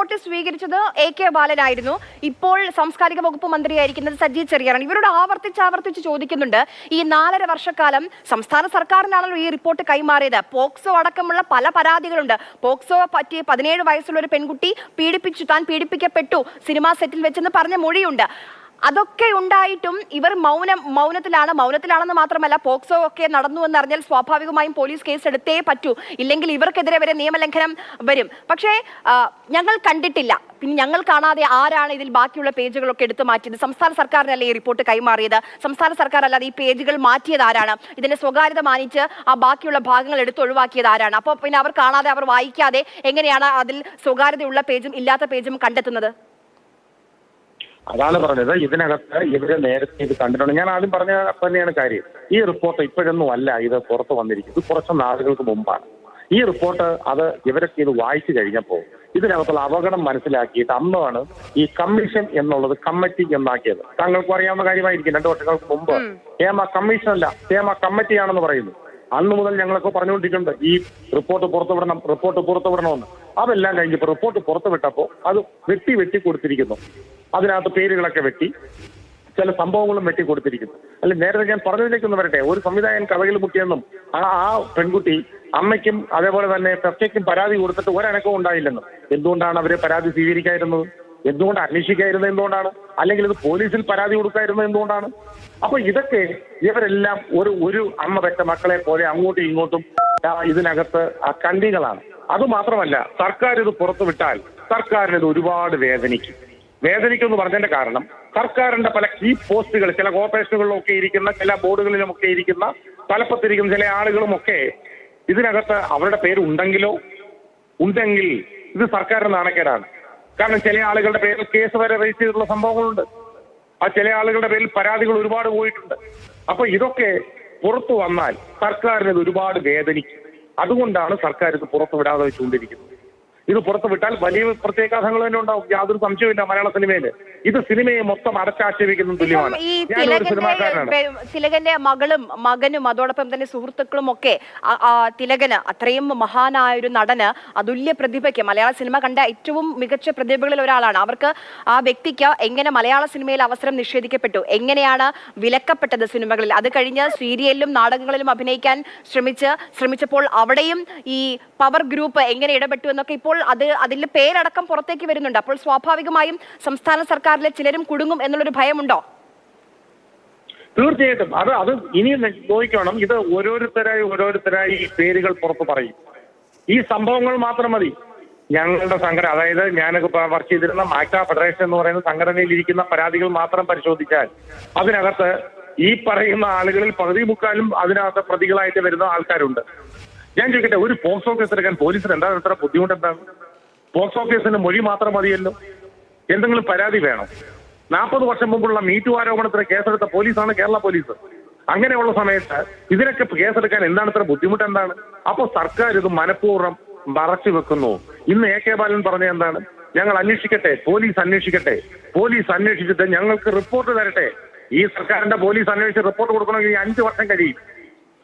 Report സ്വീകരിച്ചത് A K ബാലനായിരുന്നു. ഇപ്പോൾ സാംസ്കാരിക വകുപ്പ് മന്ത്രിയായിരിക്കുന്നത് സജി ചെറിയാറാണ്. ഇവരോട് ആവർത്തിച്ച് ആവർത്തിച്ച് ചോദിക്കുന്നുണ്ട് ഈ നാലര വർഷക്കാലം സംസ്ഥാന സർക്കാരിനാണല്ലോ ഈ റിപ്പോർട്ട് കൈമാറിയത്? പോക്സോ അടക്കമുള്ള പല പരാതികളുണ്ട്. പോക്സോ പറ്റി പതിനേഴ് വയസ്സുള്ള ഒരു പെൺകുട്ടി പീഡിപ്പിച്ചു താൻ പീഡിപ്പിക്കപ്പെട്ടു സിനിമാ സെറ്റിൽ വെച്ചെന്ന് പറഞ്ഞ മൊഴിയുണ്ട്. അതൊക്കെ ഉണ്ടായിട്ടും ഇവർ മൗനം മൗനത്തിലാണ് മൗനത്തിലാണെന്ന് മാത്രമല്ല പോക്സോ ഒക്കെ നടന്നു എന്നറിഞ്ഞാൽ സ്വാഭാവികമായും പോലീസ് കേസ് എടുത്തേ പറ്റൂ. ഇല്ലെങ്കിൽ ഇവർക്കെതിരെ വരെ നിയമലംഘനം വരും. പക്ഷേ ഞങ്ങൾ കണ്ടിട്ടില്ല. പിന്നെ ഞങ്ങൾ കാണാതെ ആരാണ് ഇതിൽ ബാക്കിയുള്ള പേജുകളൊക്കെ എടുത്തു മാറ്റിയത്? സംസ്ഥാന സർക്കാരിനല്ലേ ഈ റിപ്പോർട്ട് കൈമാറിയത്? സംസ്ഥാന സർക്കാർ അല്ലാതെ ഈ പേജുകൾ മാറ്റിയത് ആരാണ്? ഇതിന്റെ സ്വകാര്യത മാനിച്ച് ആ ബാക്കിയുള്ള ഭാഗങ്ങൾ എടുത്ത് ഒഴിവാക്കിയത് ആരാണ്? അപ്പോൾ പിന്നെ അവർ കാണാതെ അവർ വായിക്കാതെ എങ്ങനെയാണ് അതിൽ സ്വകാര്യതയുള്ള പേജും ഇല്ലാത്ത പേജും കണ്ടെത്തുന്നത്? അതാണ് പറഞ്ഞത്. ഇതിനകത്ത് ഇവർ നേരത്തെ ഇത് കണ്ടിട്ടുണ്ട്. ഞാൻ ആദ്യം പറഞ്ഞ തന്നെയാണ് കാര്യം. ഈ റിപ്പോർട്ട് ഇപ്പോഴൊന്നും അല്ല ഇത് പുറത്ത് വന്നിരിക്കുന്നത്. ഇത് കുറച്ച് നാളുകൾക്ക് മുമ്പാണ്. ഈ റിപ്പോർട്ട് അത് ഇവരൊക്കെ ഇത് വായിച്ചു കഴിഞ്ഞപ്പോൾ ഇതിനകത്തുള്ള അപകടം മനസ്സിലാക്കിയിട്ട് അന്നാണ് ഈ കമ്മീഷൻ എന്നുള്ളത് കമ്മിറ്റി എന്നാക്കിയത്. താങ്കൾക്ക് അറിയാവുന്ന കാര്യമായിരിക്കും. രണ്ടു വർഷങ്ങൾക്ക് മുമ്പ്. ഹേമ കമ്മീഷൻ അല്ല. ഹേമ കമ്മിറ്റിയാണെന്ന് പറയുന്നു. അന്ന് മുതൽ ഞങ്ങളൊക്കെ പറഞ്ഞുകൊണ്ടിരിക്കുന്നുണ്ട്. ഈ റിപ്പോർട്ട് പുറത്തുവിടണം റിപ്പോർട്ട് പുറത്തുവിടണമെന്ന്. അതെല്ലാം കഴിഞ്ഞപ്പോൾ റിപ്പോർട്ട് പുറത്തുവിട്ടപ്പോൾ അത് വെട്ടി വെട്ടി കൊടുത്തിരിക്കുന്നു. അതിനകത്ത് പേരുകളൊക്കെ വെട്ടി ചില സംഭവങ്ങളും വെട്ടി കൊടുത്തിരിക്കുന്നു. അല്ല നേരത്തെ ഞാൻ പറഞ്ഞതിലേക്കൊന്ന് വരട്ടെ. ഒരു സംവിധായകൻ കഥകിൽ മുട്ടിയെന്നും ആ ആ പെൺകുട്ടി അമ്മയ്ക്കും അതേപോലെ തന്നെ ചർച്ചയ്ക്കും പരാതി കൊടുത്തിട്ട് ഒരനക്കവും ഉണ്ടായില്ലെന്നും. എന്തുകൊണ്ടാണ് അവരെ പരാതി സ്വീകരിക്കാതിരുന്നത്? എന്തുകൊണ്ട് അന്വേഷിക്കായിരുന്നത് എന്തുകൊണ്ടാണ്? അല്ലെങ്കിൽ ഇത് പോലീസിൽ പരാതി കൊടുക്കായിരുന്നത് എന്തുകൊണ്ടാണ്? അപ്പൊ ഇതൊക്കെ ഇവരെല്ലാം ഒരു ഒരു അമ്മ പെറ്റ മക്കളെ പോലെ അങ്ങോട്ടും ഇങ്ങോട്ടും ഇതിനകത്ത് കണ്ടികളാണ് അത് മാത്രമല്ല സർക്കാർ ഇത് പുറത്തുവിട്ടാൽ സർക്കാരിന് ഇത് ഒരുപാട് വേദനിക്കും. എന്ന് പറഞ്ഞതിന്റെ കാരണം സർക്കാരിന്റെ പല കീ പോസ്റ്റുകൾ ചില കോർപ്പറേഷനുകളിലൊക്കെ ഇരിക്കുന്ന ചില ബോർഡുകളിലുമൊക്കെ ഇരിക്കുന്ന തലപ്പത്തിരിക്കുന്ന ചില ആളുകളുമൊക്കെ ഇതിനകത്ത് അവരുടെ പേര് ഉണ്ടെങ്കിലോ ഉണ്ടെങ്കിൽ ഇത് സർക്കാരിന് നാണക്കേടാണ്. കാരണം ചില ആളുകളുടെ പേരിൽ കേസ് വരെ രജിസ്റ്റർ ചെയ്തിട്ടുള്ള സംഭവങ്ങളുണ്ട്. ആ ചില ആളുകളുടെ പേരിൽ പരാതികൾ ഒരുപാട് പോയിട്ടുണ്ട്. അപ്പൊ ഇതൊക്കെ പുറത്തു വന്നാൽ സർക്കാരിന് ഇത് ഒരുപാട് വേദനിക്കും. അതുകൊണ്ടാണ് സർക്കാർ ഇത് പുറത്തുവിടാതെ വെച്ചുകൊണ്ടിരിക്കുന്നത്. ഇത് പുറത്തു വിട്ടാൽ വലിയ പ്രത്യാഘാതങ്ങൾ തന്നെ ഉണ്ടാവും. യാതൊരു സംശയമില്ല മലയാള സിനിമയിൽ. ഇത് സിനിമയെ മൊത്തം അടച്ചാക്ഷേപിക്കുന്ന തുല്യമാണ്. തിലകന്റെ മകളും മകനും അതോടൊപ്പം തന്നെ സുഹൃത്തുക്കളും ഒക്കെ തിലകന് അത്രയും മഹാനായ ഒരു നടന് അതുല്യ പ്രതിഭയ്ക്ക് മലയാള സിനിമ കണ്ട ഏറ്റവും മികച്ച പ്രതിഭകളിൽ ഒരാളാണ്. അവർക്ക് ആ വ്യക്തിക്ക് എങ്ങനെ മലയാള സിനിമയിൽ അവസരം നിഷേധിക്കപ്പെട്ടു എങ്ങനെയാണ് വിലക്കപ്പെട്ടത് സിനിമകളിൽ? അത് കഴിഞ്ഞ് സീരിയലിലും നാടകങ്ങളിലും അഭിനയിക്കാൻ ശ്രമിച്ച് ശ്രമിച്ചപ്പോൾ അവിടെയും ഈ പവർ ഗ്രൂപ്പ് എങ്ങനെ ഇടപെട്ടു എന്നൊക്കെ ഇപ്പോൾ അത് അതിൽ പേരടക്കം പുറത്തേക്ക് വരുന്നുണ്ട്. അപ്പോൾ സ്വാഭാവികമായും സംസ്ഥാന സർക്കാരിലെ ചിലരും കുടുങ്ങും എന്നുള്ളൊരു ഭയമുണ്ടോ? തീർച്ചയായിട്ടും. അത് അത് ഇനി ചോദിക്കണം. ഇത് ഓരോരുത്തരായി ഓരോരുത്തരായി പേരുകൾ പുറത്തു പറയും. ഈ സംഭവങ്ങൾ മാത്രം മതി. ഞങ്ങളുടെ സംഘടന അതായത് ഞാനൊക്കെ വർക്ക് ചെയ്തിരുന്ന മാക്ട ഫെഡറേഷൻ എന്ന് പറയുന്ന സംഘടനയിൽ ഇരിക്കുന്ന പരാതികൾ മാത്രം പരിശോധിച്ചാൽ അതിനകത്ത് ഈ പറയുന്ന ആളുകളിൽ പകുതി മുക്കാലും അതിനകത്ത് പ്രതികളായിട്ട് വരുന്ന ആൾക്കാരുണ്ട്. ഞാൻ ചോദിക്കട്ടെ ഒരു പോക്സോ കേസ് എടുക്കാൻ പോലീസിന് എന്താണ് ഇത്ര ബുദ്ധിമുട്ട് എന്താണ് പോക്സോ കേസിന് മൊഴി മാത്രം മതിയല്ലോ. എന്തെങ്കിലും പരാതി വേണം. നാൽപ്പത് വർഷം മുമ്പുള്ള മീറ്റു ആരോപണത്തിന് കേസെടുത്ത പോലീസാണ് കേരള പോലീസ് അങ്ങനെയുള്ള സമയത്ത് ഇതിനൊക്കെ കേസെടുക്കാൻ എന്താണ് ഇത്ര ബുദ്ധിമുട്ട് എന്താണ് അപ്പോൾ സർക്കാർ ഇത് മനഃപൂർവം മറച്ചു വെക്കുന്നു. ഇന്ന് എ കെ ബാലൻ പറഞ്ഞ എന്താണ്? ഞങ്ങൾ അന്വേഷിക്കട്ടെ പോലീസ് അന്വേഷിക്കട്ടെ പോലീസ് അന്വേഷിച്ചിട്ട് ഞങ്ങൾക്ക് റിപ്പോർട്ട് തരട്ടെ. ഈ സർക്കാരിന്റെ പോലീസ് അന്വേഷിച്ച് റിപ്പോർട്ട് കൊടുക്കണമെങ്കിൽ അഞ്ചു വർഷം കഴിയും.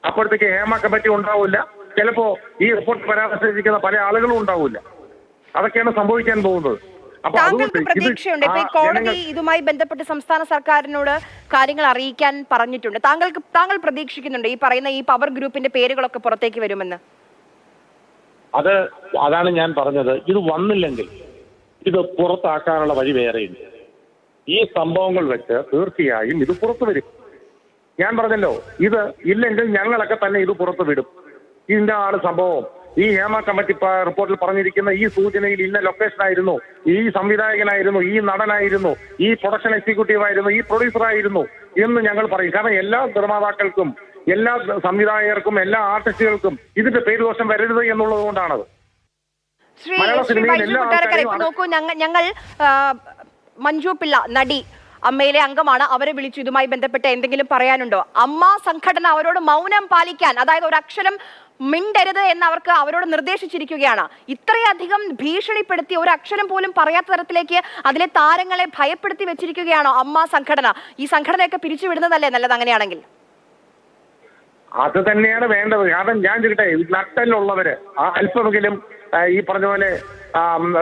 അപ്പോഴത്തേക്ക് ഹേമ കമ്മിറ്റി ഉണ്ടാവില്ല. ചിലപ്പോ ഈ റിപ്പോർട്ട് പരാമർശിക്കുന്ന പല ആളുകളും ഉണ്ടാവില്ല. അതൊക്കെയാണ് സംഭവിക്കാൻ പോകുന്നത്. അപ്പൊ താങ്കൾക്ക് പ്രതീക്ഷയുണ്ട്? ഇപ്പൊ ഈ കോടതി ഇതുമായി ബന്ധപ്പെട്ട് സംസ്ഥാന സർക്കാരിനോട് കാര്യങ്ങൾ അറിയിക്കാൻ പറഞ്ഞിട്ടുണ്ട്. താങ്കൾക്ക് താങ്കൾ പ്രതീക്ഷിക്കുന്നുണ്ട് ഈ പറയുന്ന ഈ പവർ ഗ്രൂപ്പിന്റെ പേരുകളൊക്കെ പുറത്തേക്ക് വരുമെന്ന്? അത് അതാണ് ഞാൻ പറഞ്ഞത്. ഇത് വന്നില്ലെങ്കിൽ ഇത് പുറത്താക്കാനുള്ള വഴി വേറെയുണ്ട് ഈ സംഭവങ്ങൾ വെച്ച് തീർച്ചയായും ഇത് പുറത്തു വരും. ഞാൻ പറഞ്ഞല്ലോ ഇത് ഇല്ലെങ്കിൽ ഞങ്ങളൊക്കെ തന്നെ ഇത് പുറത്തു വിടും. ഇതിന്റെ ആണ് സംഭവം. ഈ ഹേമ കമ്മിറ്റി റിപ്പോർട്ടിൽ പറഞ്ഞിരിക്കുന്ന ഈ സൂചനയിൽ ഇന്ന ലൊക്കേഷൻ ആയിരുന്നു ഈ സംവിധായകനായിരുന്നു ഈ നടനായിരുന്നു ഈ പ്രൊഡക്ഷൻ എക്സിക്യൂട്ടീവ് ആയിരുന്നു ഈ പ്രൊഡ്യൂസർ ആയിരുന്നു എന്ന് ഞങ്ങൾ പറയും. കാരണം എല്ലാ നിർമ്മാതാക്കൾക്കും എല്ലാ സംവിധായകർക്കും എല്ലാ ആർട്ടിസ്റ്റുകൾക്കും ഇതിന്റെ പേര് ദോഷം വരരുത് എന്നുള്ളത് കൊണ്ടാണത്. ശ്രീ സിനിമയിൽ എല്ലാ കൊട്ടാരക്കര നോക്കൂ ഞങ്ങൾ ഞങ്ങൾ മഞ്ജു പിള്ള നടി അമ്മയിലെ അംഗമാണ്. അവരെ വിളിച്ചു. ഇതുമായി ബന്ധപ്പെട്ട് എന്തെങ്കിലും പറയാനുണ്ടോ? അമ്മ സംഘടന അവരോട് മൗനം പാലിക്കാൻ അതായത് ഒരു അക്ഷരം മിണ്ടരുത് എന്ന് അവർക്ക് അവരോട് നിർദ്ദേശിച്ചിരിക്കുകയാണ്. ഇത്രയധികം ഭീഷണിപ്പെടുത്തി ഒരു അക്ഷരം പോലും പറയാത്ത തരത്തിലേക്ക് അതിലെ താരങ്ങളെ ഭയപ്പെടുത്തി വെച്ചിരിക്കുകയാണോ അമ്മ സംഘടന? ഈ സംഘടനയൊക്കെ പിരിച്ചുവിടുന്നതല്ലേ നല്ലത് അങ്ങനെയാണെങ്കിൽ? അത് തന്നെയാണ് വേണ്ടത്. കാരണം ഞാൻ ചോദിക്കട്ടെ നട്ടലുള്ളവര് ആ അല്പമെങ്കിലും ഈ പറഞ്ഞ പോലെ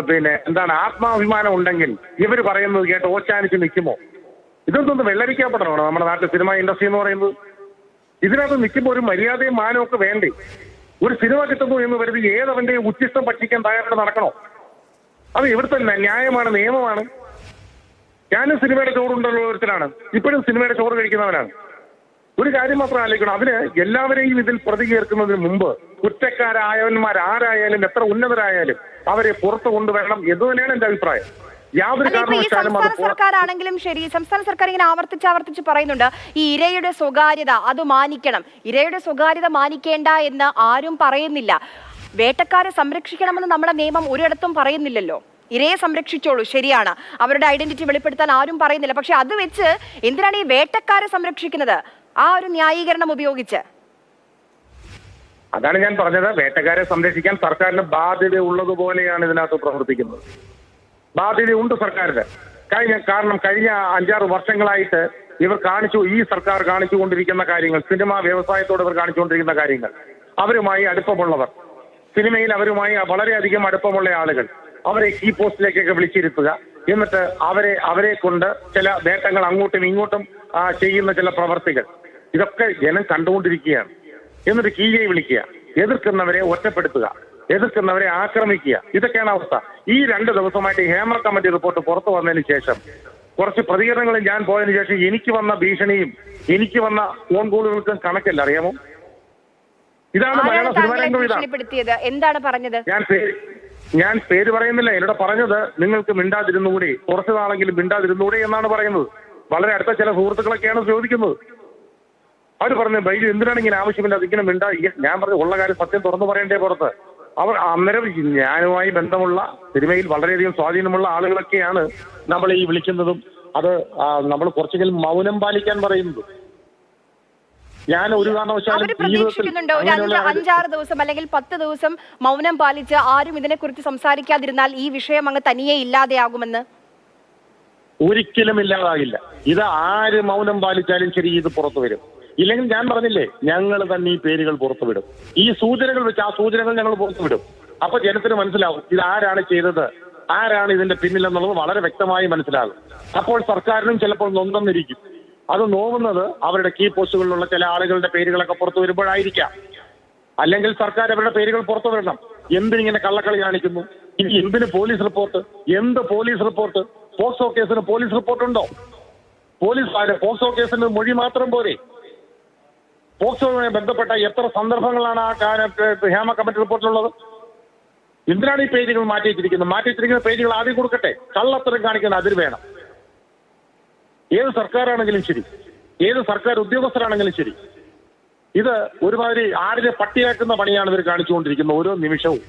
പിന്നെ എന്താണ് ആത്മാഭിമാനം ഉണ്ടെങ്കിൽ ഇവർ പറയുന്നത് കേട്ട് ഓച്ചാനിച്ച് നിൽക്കുമോ? ഇതൊന്നും വെള്ളരിക്കപ്പെടണമാണ് നമ്മുടെ നാട്ടിൽ സിനിമ ഇൻഡസ്ട്രി എന്ന് പറയുന്നത്? ഇതിനകത്ത് നിൽക്കുമ്പോൾ ഒരു മര്യാദയും മാനവും ഒക്കെ വേണ്ടേ? ഒരു സിനിമ കിട്ടുന്നു എന്ന് കരുതി ഏതവന്റെയും ഉച്ചിഷ്ടം പക്ഷിക്കാൻ തയ്യാറായിട്ട് നടക്കണോ? അത് ഇവിടുത്തെ ന്യായമാണ് നിയമമാണ്. ഞാനും സിനിമയുടെ ചോറുണ്ടല്ലോ ഒരുത്തരാണ് ഇപ്പോഴും സിനിമയുടെ ചോറ് കഴിക്കുന്നവനാണ്. ഒരു കാര്യം മാത്രം ആലോചിക്കണം. അതിന് എല്ലാവരെയും ഇതിൽ പ്രതി ചേർക്കുന്നതിന് മുമ്പ് കുറ്റക്കാരായവന്മാർ ആരായാലും എത്ര ഉന്നതരായാലും അവരെ പുറത്തു കൊണ്ടുവരണം. എന്ന് തന്നെയാണ് എന്റെ അഭിപ്രായം. സംസ്ഥാന പുറ- ശരി. സംസ്ഥാന സർക്കാർ ഇങ്ങനെ ആവർത്തിച്ച് ആവർത്തിച്ച് പറയുന്നുണ്ട് ഈ ഇരയുടെ സ്വകാര്യത അത് മാനിക്കണം. ഇരയുടെ സ്വകാര്യത മാനിക്കേണ്ട എന്ന് ആരും പറയുന്നില്ല. വേട്ടക്കാരെ സംരക്ഷിക്കണമെന്ന് നമ്മുടെ നിയമം ഒരിടത്തും പറയുന്നില്ലല്ലോ. ഇരയെ സംരക്ഷിച്ചോളൂ ശരിയാണ്. അവരുടെ ഐഡന്റിറ്റി വെളിപ്പെടുത്താൻ ആരും പറയുന്നില്ല. പക്ഷെ അത് വെച്ച് എന്തിനാണ് ഈ വേട്ടക്കാരെ സംരക്ഷിക്കുന്നത്? ആ ഒരു ന്യായീകരണം ഉപയോഗിച്ച്. അതാണ് ഞാൻ പറഞ്ഞത്. വേട്ടക്കാരെ സംരക്ഷിക്കാൻ സർക്കാരിന് ബാധ്യത ഉള്ളതുപോലെയാണ് ഇതിനകത്ത് പ്രവർത്തിക്കുന്നത്. ബാധ്യതയുണ്ട് സർക്കാരിന്. കഴിഞ്ഞ കാരണം കഴിഞ്ഞ അഞ്ചാറ് വർഷങ്ങളായിട്ട് ഇവർ കാണിച്ചു ഈ സർക്കാർ കാണിച്ചുകൊണ്ടിരിക്കുന്ന കാര്യങ്ങൾ സിനിമ വ്യവസായത്തോട് ഇവർ കാണിച്ചുകൊണ്ടിരിക്കുന്ന കാര്യങ്ങൾ. അവരുമായി അടുപ്പമുള്ളവർ. സിനിമയിൽ അവരുമായി വളരെയധികം അടുപ്പമുള്ള ആളുകൾ. അവരെ ഈ പോസ്റ്റിലേക്കൊക്കെ വിളിച്ചിരുത്തുക. എന്നിട്ട് അവരെ അവരെ കൊണ്ട് ചില നേട്ടങ്ങൾ അങ്ങോട്ടും ഇങ്ങോട്ടും ചെയ്യുന്ന ചില പ്രവർത്തികൾ. ഇതൊക്കെ ജനം കണ്ടുകൊണ്ടിരിക്കുകയാണ്. എന്നിട്ട് കീഴെ വിളിക്കുക. എതിർക്കുന്നവരെ ഒറ്റപ്പെടുത്തുക. എതിർക്കുന്നവരെ ആക്രമിക്കുക. ഇതൊക്കെയാണ് അവസ്ഥ. ഈ രണ്ട് ദിവസമായിട്ട് ഹേമർ കമ്മിറ്റി റിപ്പോർട്ട് പുറത്തു വന്നതിന് ശേഷം കുറച്ച് പ്രതികരണങ്ങളും ഞാൻ പോയതിനു ശേഷം എനിക്ക് വന്ന ഭീഷണിയും എനിക്ക് വന്ന ഫോൺ കോളുകൾക്കും കണക്കില്ല. അറിയാമോ? ഇതാണ് മലയാള സിനിമാ താങ്കളെ രംഗം ഇതാണ് എന്താണ് പറഞ്ഞത്? ഞാൻ ഞാൻ പേര് പറയുന്നില്ല. എന്നോട് പറഞ്ഞത് നിങ്ങൾക്ക് മിണ്ടാതിരുന്നുകൂടി. കുറച്ചു നാളെങ്കിലും മിണ്ടാതിരുന്നുകൂടി എന്നാണ് പറയുന്നത്. വളരെ അടുത്ത ചില സുഹൃത്തുക്കളൊക്കെയാണ് ചോദിക്കുന്നത്. അവർ പറഞ്ഞു ബൈജു എന്തിനാണ് ഇങ്ങനെ ആവശ്യമില്ലാതെ ഇങ്ങനെ മിണ്ടാ ഞാൻ പറഞ്ഞു ഉള്ള കാര്യം സത്യം തുറന്നു പറയണ്ടേ പുറത്ത്. അവർ അന്നേരം ഞാനുമായി ബന്ധമുള്ള സിനിമയിൽ വളരെയധികം സ്വാധീനമുള്ള ആളുകളൊക്കെയാണ് നമ്മൾ ഈ വിളിക്കുന്നതും അത് നമ്മൾ കുറച്ചെങ്കിലും മൗനം പാലിക്കാൻ പറയുന്നത്. ഞാൻ ഒരു കാരണവശാലും ഒരു അഞ്ച് അഞ്ചാറ് ദിവസം അല്ലെങ്കിൽ പത്ത് ദിവസം മൗനം പാലിച്ച് ആരും ഇതിനെക്കുറിച്ച് സംസാരിക്കാതിരുന്നാൽ ഈ വിഷയം അങ്ങ് തനിയെ ഇല്ലാതെയാകുമെന്ന്? ഒരിക്കലും ഇല്ലാതാകില്ല. ഇത് ആര് മൗനം പാലിച്ചാലും ശരി ഇത് പുറത്തു വരും. ഇല്ലെങ്കിൽ ഞാൻ പറഞ്ഞില്ലേ ഞങ്ങൾ തന്നെ ഈ പേരുകൾ പുറത്തുവിടും. ഈ സൂചനകൾ വെച്ച് ആ സൂചനകൾ ഞങ്ങൾ പുറത്തുവിടും. അപ്പൊ ജനത്തിന് മനസ്സിലാവും ഇത് ആരാണ് ചെയ്തത് ആരാണ് ഇതിന്റെ പിന്നിലെന്നുള്ളത് വളരെ വ്യക്തമായി മനസ്സിലാകും. അപ്പോൾ സർക്കാരിനും ചിലപ്പോൾ നൊന്തന്നിരിക്കും അത് നോവുന്നത് അവരുടെ കീ പോസ്റ്റുകളിലുള്ള ചില ആളുകളുടെ പേരുകളൊക്കെ പുറത്തു വരുമ്പോഴായിരിക്കാം. അല്ലെങ്കിൽ സർക്കാർ അവരുടെ പേരുകൾ പുറത്തു വരണം എന്തിനിങ്ങനെ കള്ളക്കളി കാണിക്കുന്നു? ഇനി എന്തിന് പോലീസ് റിപ്പോർട്ട്? എന്ത് പോലീസ് റിപ്പോർട്ട്? പോക്സോ കേസിന് പോലീസ് റിപ്പോർട്ട് ഉണ്ടോ പോലീസ് പോക്സോ കേസിന് മൊഴി മാത്രം പോരെ. പോക്സോയുമായി ബന്ധപ്പെട്ട എത്ര സന്ദർഭങ്ങളാണ് ആ ഹേമ കമ്മിറ്റി റിപ്പോർട്ടിലുള്ളത്? എന്തിനാണ് ഈ പേജുകൾ മാറ്റി വെച്ചിരിക്കുന്നത് മാറ്റി വെച്ചിരിക്കുന്ന പേജുകൾ ആദ്യം കൊടുക്കട്ടെ. കള്ളത്തരം കാണിക്കുന്ന അതിര് വേണം. ഏത് സർക്കാരാണെങ്കിലും ശരി. ഏത് സർക്കാർ ഉദ്യോഗസ്ഥരാണെങ്കിലും ശരി. ഇത് ഒരുമാതിരി ആടിനെ പട്ടിയാക്കുന്ന പണിയാണ് ഇവർ കാണിച്ചുകൊണ്ടിരിക്കുന്നത് ഓരോ നിമിഷവും.